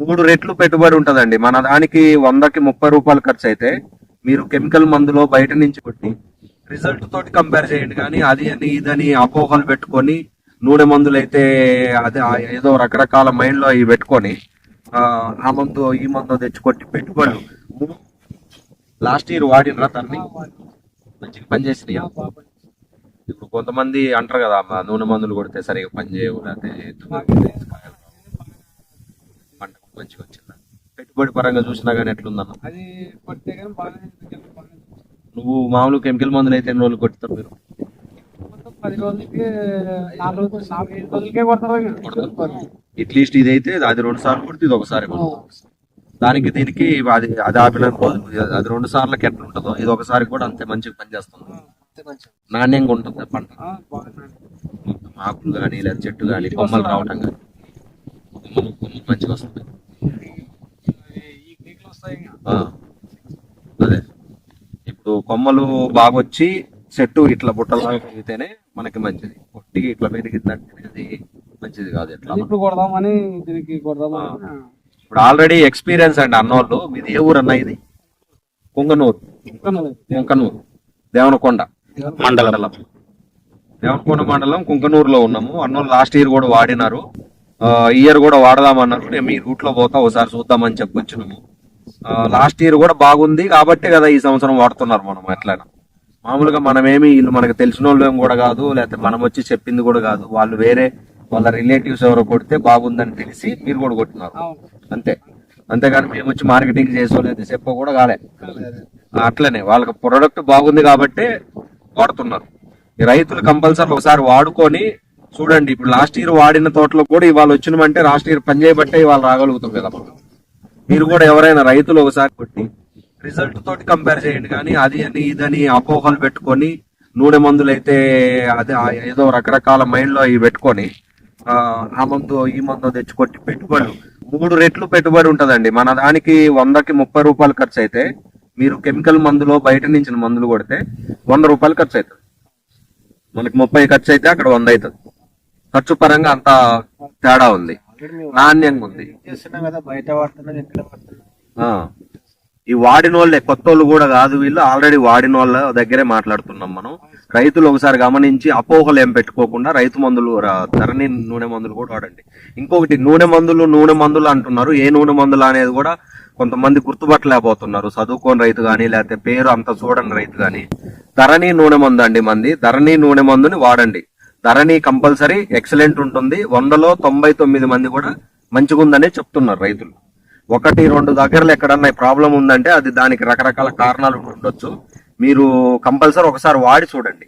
మూడు రెట్లు పెట్టుబడి ఉంటదండి. మన దానికి వందకి ముప్పై రూపాయలు ఖర్చు అయితే మీరు కెమికల్ మందులో బయట నుంచి కొట్టి రిజల్ట్ తోటి కంపేర్ చేయండి. కానీ అది అని ఇదని అపోహలు పెట్టుకొని నూనె మందులు అయితే అది ఏదో రకరకాల మైండ్లో అవి పెట్టుకొని ఆ మందు ఈ మందు తెచ్చుకొట్టి పెట్టుకోండి లాస్ట్ ఇయర్ వాడినరా తన్ని? మంచిగా పనిచేసినాయా ఇప్పుడు కొంతమంది అంటారు కదా నూనె మందులు కొడితే సరిగా పని చేయకూడదు లేకపోతే మంచిగా వచ్చిందా? పెట్టుబడి పరంగా చూసినా కానీ ఎట్లుందన్న అది కొడితే కానీ బాగానే బాగానే నువ్వు మామూలు కెమికల్ మందులు అయితే ఎన్ని రోజులు కొట్టుతారు మీరు? మొత్తం పది రోజులకి నాలుగు రోజులు నాలుగు ఐదు రోజులకే కొడతారు అట్లీస్ట్ ఇది అయితే అది రెండు సార్లు కొడితే ఇది ఒకసారి. దానికి దీనికి అది అది ఆపిన అది రెండు సార్లకి ఎట్లా ఉంటుందో ఇది ఒకసారి కూడా అంతే మంచిగా పనిచేస్తుంది. నాణ్యంగా ఉంటుంది పంట? ఆకులు కానీ లేదా చెట్టు కానీ కొమ్మలు రావటం కానీ మంచిగా వస్తుంది. అదే. ఇప్పుడు కొమ్మలు బాగా వచ్చి చెట్టు ఇట్లా బుట్టలాగా పెరిగితేనే మనకి మంచిది. పొట్టిగా ఇట్లా పెరిగిందంటే అది మంచిది కాదు ఎట్లా? ఇప్పుడు కొడదామని దీనికి కొడదామని ఇప్పుడు ఆల్రెడీ ఎక్స్పీరియన్స్ అండి అన్నోళ్ళు. మీది ఏ ఊరు అన్న ఇది? కుంగనూరు. కుంకనూరు దేవనకొండ. మండలం. దేవనకొండ మండలం కుంకనూరులో ఉన్నాము. అన్నోళ్ళు లాస్ట్ ఇయర్ కూడా వాడినారు. ఇయర్ కూడా వాడదామన్నారు నేను మీ రూట్లో పోతా ఒకసారి చూద్దామని చెప్పొచ్చినాము లాస్ట్ ఇయర్ కూడా బాగుంది కాబట్టే కదా ఈ సంవత్సరం వాడుతున్నారు మనం ఎట్లయినా మామూలుగా మనమేమి వీళ్ళు మనకు తెలిసిన వాళ్ళు ఏం కూడా కాదు లేకపోతే మనం వచ్చి చెప్పింది కూడా కాదు. వాళ్ళు వేరే వాళ్ళ రిలేటివ్స్ ఎవరో కొడితే బాగుందని తెలిసి మీరు కూడా కొట్టినారు. అంతే. అంతేగాని మేము వచ్చి మార్కెటింగ్ చేసో లేదా చెప్పో కూడా కాలే. అట్లనే వాళ్ళకి ప్రొడక్ట్ బాగుంది కాబట్టి వాడుతున్నారు. ఈ రైతులు కంపల్సరీ ఒకసారి వాడుకొని చూడండి ఇప్పుడు లాస్ట్ ఇయర్ వాడిన తోటలో కూడా ఇవాళ వచ్చినమంటే లాస్ట్ ఇయర్ పని చేయబట్టే ఇవాళ రాగలుగుతాం కదా. మనం. మీరు కూడా ఎవరైనా రైతులు ఒకసారి కొట్టి రిజల్ట్ తోటి కంపేర్ చేయండి. కానీ అది అని ఇదని అపోహలు పెట్టుకొని నూనె మందులు అయితే అది ఏదో రకరకాల మైండ్లో అవి పెట్టుకొని ఆ మందు ఈ మందు తెచ్చి కొట్టి పెట్టుబడులు. మూడు రెట్లు పెట్టుబడి ఉంటుందండి. మన దానికి వందకి ముప్పై రూపాయలు ఖర్చు అయితే మీరు కెమికల్ మందులో బయట నుంచి మందులు కొడితే వంద రూపాయలు ఖర్చు అవుతుంది. మనకి ముప్పై ఖర్చు అయితే అక్కడ వంద అవుతుంది. ఖర్చు పరంగా అంత తేడా ఉంది. నాణ్యంగా ఉంది. ఈ వాడిన వాళ్ళే కొత్త వాళ్ళు కూడా కాదు వీళ్ళు ఆల్రెడీ వాడిన వాళ్ళ దగ్గరే మాట్లాడుతున్నాం మనం. రైతులు ఒకసారి గమనించి అపోహలు ఏం పెట్టుకోకుండా రైతు మందులు ధరణి నూనె మందులు కూడా వాడండి. ఇంకొకటి నూనె మందులు నూనె మందులు అంటున్నారు. ఏ నూనె మందులు అనేది కూడా కొంతమంది గుర్తుపట్టలేకపోతున్నారు. చదువుకోని రైతు కానీ లేకపోతే పేరు అంత చూడని రైతు కానీ ధరణి నూనె మందు అండి మంది. ధరణి నూనె మందుని వాడండి. ధరణి కంపల్సరీ ఎక్సలెంట్ ఉంటుంది. వందలో తొంభై తొమ్మిది మంది కూడా మంచిగుందనే చెప్తున్నారు రైతులు. ఒకటి రెండు దగ్గరలో ఎక్కడన్నా ప్రాబ్లం ఉందంటే అది దానికి రకరకాల కారణాలు ఉండొచ్చు. మీరు కంపల్సరీ ఒకసారి వాడి చూడండి.